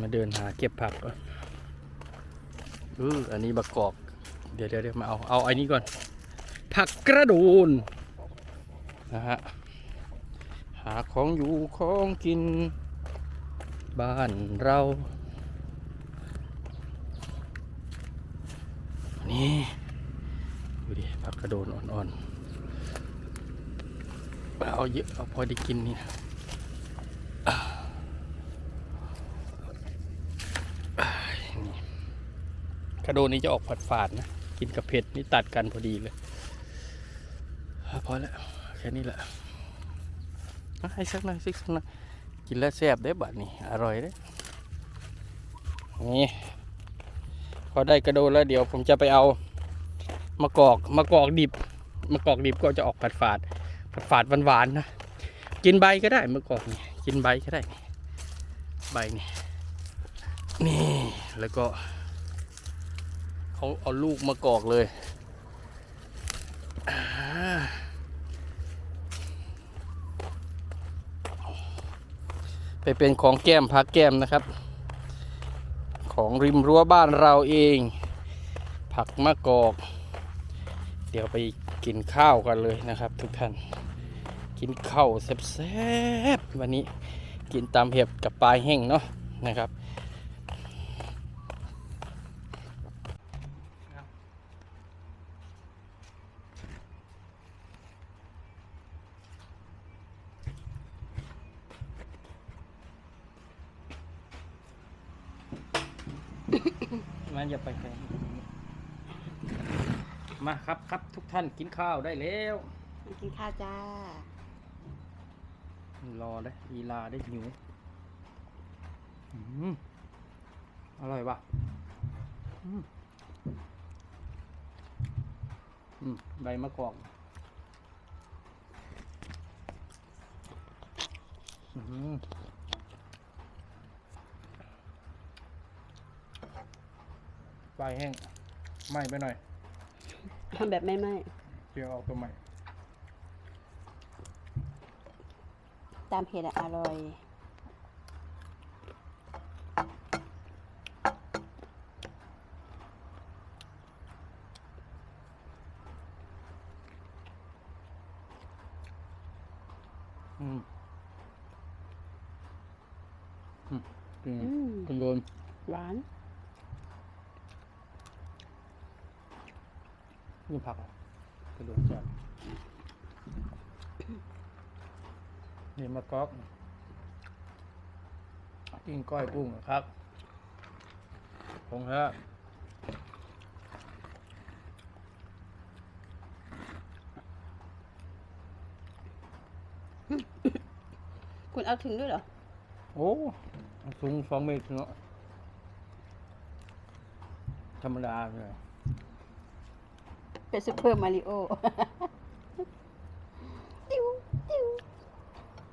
มาเดินหาเก็บผักก่อนเอออันนี้บักกอกเดี๋ยวเดี๋ยวเดี๋ยวมาเอา เอาไอ้นี้ก่อน ผักกระโดน นะฮะ หาของอยู่ของกิน บ้านเรา นี่ ดูดิ ผักกระโดนอ่อนๆ เอาเยอะ เอาพอได้กินนี่นะนี่ กระโดนนี้จะออกผัดฝาดนะ กินกับเผ็ดนี่ตัดกันพอดีเลยพอแล้วแค่นี้แหละอะให้สักหน่อยสักหน่อยกินแล้วแซ่บได้บัดนี่อร่อยเด้อนี่พอได้กระโดนแล้วเดี๋ยวผมจะไปเอามะกอกมะกอกดิบมะกอกดิบก็จะออกผัดฝาดผัดฝาดหวานๆนะกินใบก็ได้มะกอกนี่กินใบก็ได้ ใบนี่นี่แล้วก็ เขาเอาลูกมะกอกเลยไปเป็นของแก้มพักแก้มนะครับ ของริมรั้วบ้านเราเอง ผักมะกอก เดี๋ยวไปกินข้าวกันเลยนะครับ ทุกท่าน กินข้าวแซ่บๆวันนี้กินตามเห็บกับปลาแห้งเนาะนะครับ มันอย่าไปไกลมาครับครับทุกท่านกินข้าวได้แล้วมากินข้าวจ้า รอได้ลีลาได้หิวอืมอร่อยปะอืมอืมใบมะกอกอืม ปลายแห้งไหม้ไปหน่อยทำแบบไม่ไหมเดี๋ยวเอาตัวใหม่ ตามเผ็ดอะอร่อย อืมอืมจริงอืม คุณโดน หวาน นี่ผักอะกระโดดแซ่บนี่มะกอกกิ้งก้อยกุ้งนะครับผงฮะคุณเอาถึงด้วยเหรอ โอ้สูงสองเมตรเนาะธรรมดาเลย เป็นซูเปอร์มาริโอติ้วติ้ว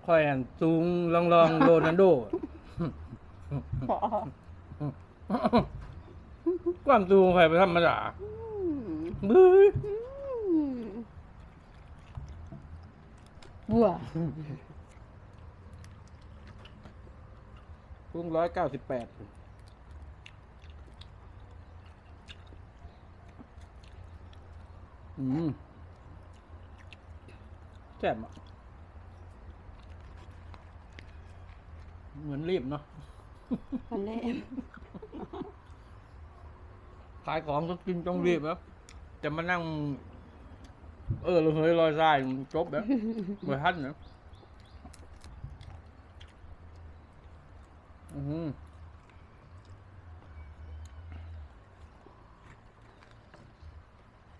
ค่อยอันสูงลองลองโรนัลโด พอความสูงใครไปธรรมดาอืมบื้ออืมบัวสูงร้อยเก้าสิบแปด อืมแจ่มอะ เหมือนรีบเนาะ มันเล่มขายของต้องกินต้องรีบครับจะมานั่ง เออเราเฮ้ยลอยทรายมันจบแล้วเมื่อทันนะอือหือ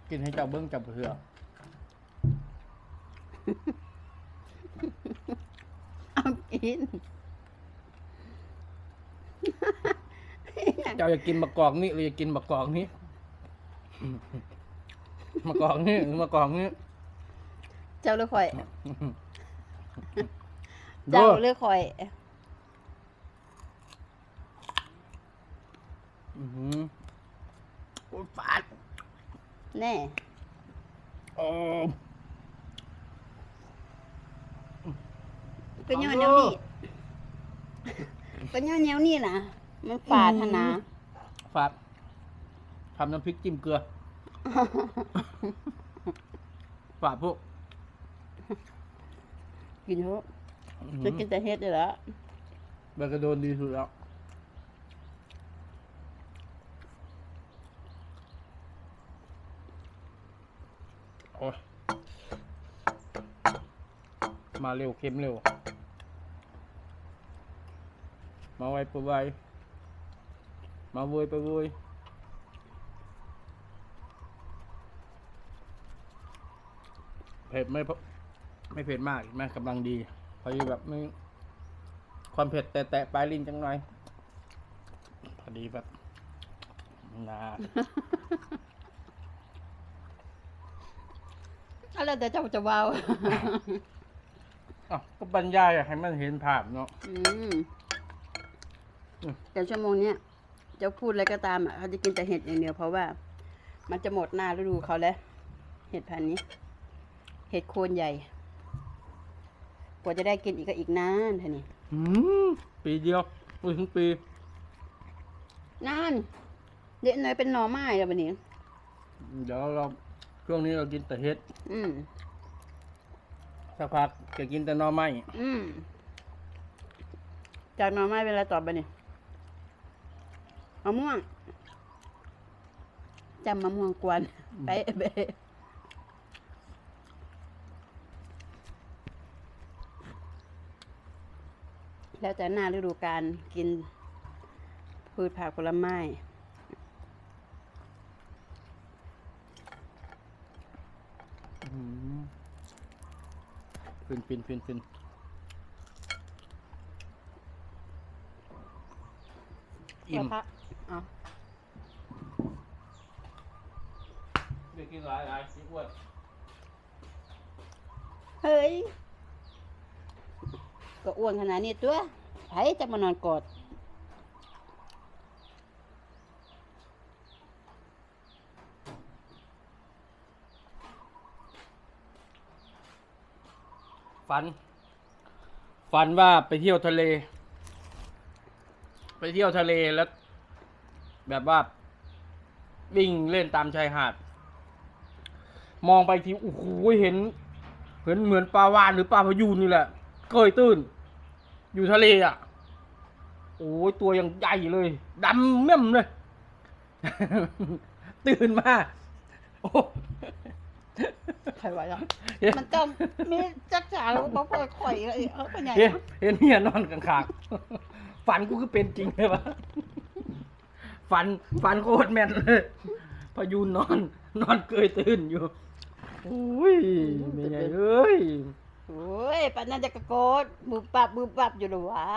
กินให้เจ้าเบิ้งจับเถื่อเอากินเจ้าอยากกินมะกอกนี่หรืออยากกินมะกอกนี้มะกอกนี่หรือมะกอกนี้เจ้าเลือกข่อยโดเจ้าเลือกข่อยอือหือโอ้ยฟาด แน่โอ้ก็ย้อนแนวนี้ก็ย้อนแนวนี้นะมันฝาดทนาฝาดทำน้ำพริกจิ้มเกลือ ฝาดพวก กินเถอะจะกินแต่เฮ็ดเลยละเบอร์กระโดนดีสุดแล้ว โอ้ย มาเร็วเค็มเร็ว มาไวไปไวมาเวยไปเวยเผ็ดไม่พอไม่เผ็ดมากแม่กำลังดี พอดีแบบไม่ความเผ็ดแตะๆปลายลิ้นจังหน่อยพอดีแบบนาอะไรแต่เจ้าจะเบา อะก็บรรยายอะให้มันเห็นภาพเนาะ อืมอืม แต่ชั่วโมงเนี้ยเจ้าพูดอะไรก็ตามอะเขาจะกินแต่เห็ดอย่างเดียวเพราะว่า มันจะหมดหน้าฤดูเขาแล้ว เห็ดพันธุ์นี้ เห็ดโคนใหญ่ กว่าจะได้กินอีกก็อีกนานท่านี่อืมปีเดียวไม่ถึงปีนานเด็กน้อยเป็นหน่อไม้แล้วบันนี้ เดี๋ยวเราช่วงนี้เรากินแต่เห็ด อืม สักพักจะกินแต่หน่อไม้อืมจากหน่อไม้เป็นอะไรต่อไปนี่มะม่วงจำมะม่วงกวนไปเบะแล้วแต่หน้าฤดูกาลกินพืชผักผลไม้ ฟินฟินฟินฟินอิ่มแล้วพระอ๋อเด็กกินหลายหลายสิอ้วนเฮ้ย ก็อ้วนขนาดนี้ตัวไผจะมานอนกอด ฝัน ฝันว่าไปเที่ยวทะเล ไปเที่ยวทะเลแล้ว แบบว่า วิ่งเล่นตามชายหาด มองไปทีโอ้โหเห็นเห็นเหมือนปลาวานหรือปลาพยูนนี่แหละเกยตื้น อยู่ทะเลอะ โอ้ยตัวยังใหญ่เลยดำเม่มเลย ตื่นมาโอ้ ใครไหวอะเห็นมันต้องมีจักจ่าแล้วบอกปล่อยข่อยเลยเอาไปไหนเห็นเห็นเฮียนอนข้างๆฝันกูคือเป็นจริงเลยวะฝันฝันโคตรแม่นเลยพายุนนอน นอนเกยตื่นอยู่อุ้ยไม่ไงเอ้ยโอ้ยปานนั้นจะกระโกดบุบปับบุบปับอยู่หรอวะ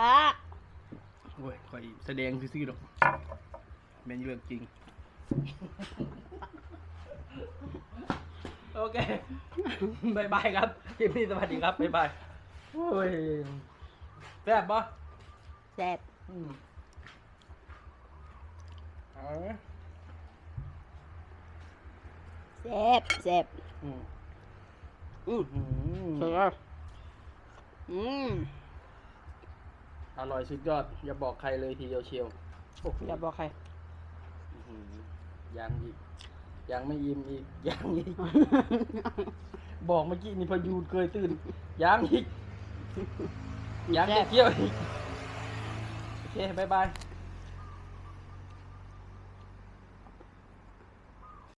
โอ้ยคอยแสดงซื่อๆหรอกเป็นเรื่องจริง โอเคบายบายครับคลิปนี้สวัสดีครับบายบายโอ้ยแซ่บปะแซ่บอืมเอาแซ่บแซ่บอืมอืมอืมเสืออืมอร่อยสุดยอด อย่าบอกใครเลยทีเดียวเชียวโอ้โหอย่าบอกใครอื้อหือยังอีก ยังไม่อิ่มอีกยังอีก บอกเมื่อกี้นี่พายูนเคยตื่นยังอีกยังจะเที่ยวอีก โอเค บ๊ายบาย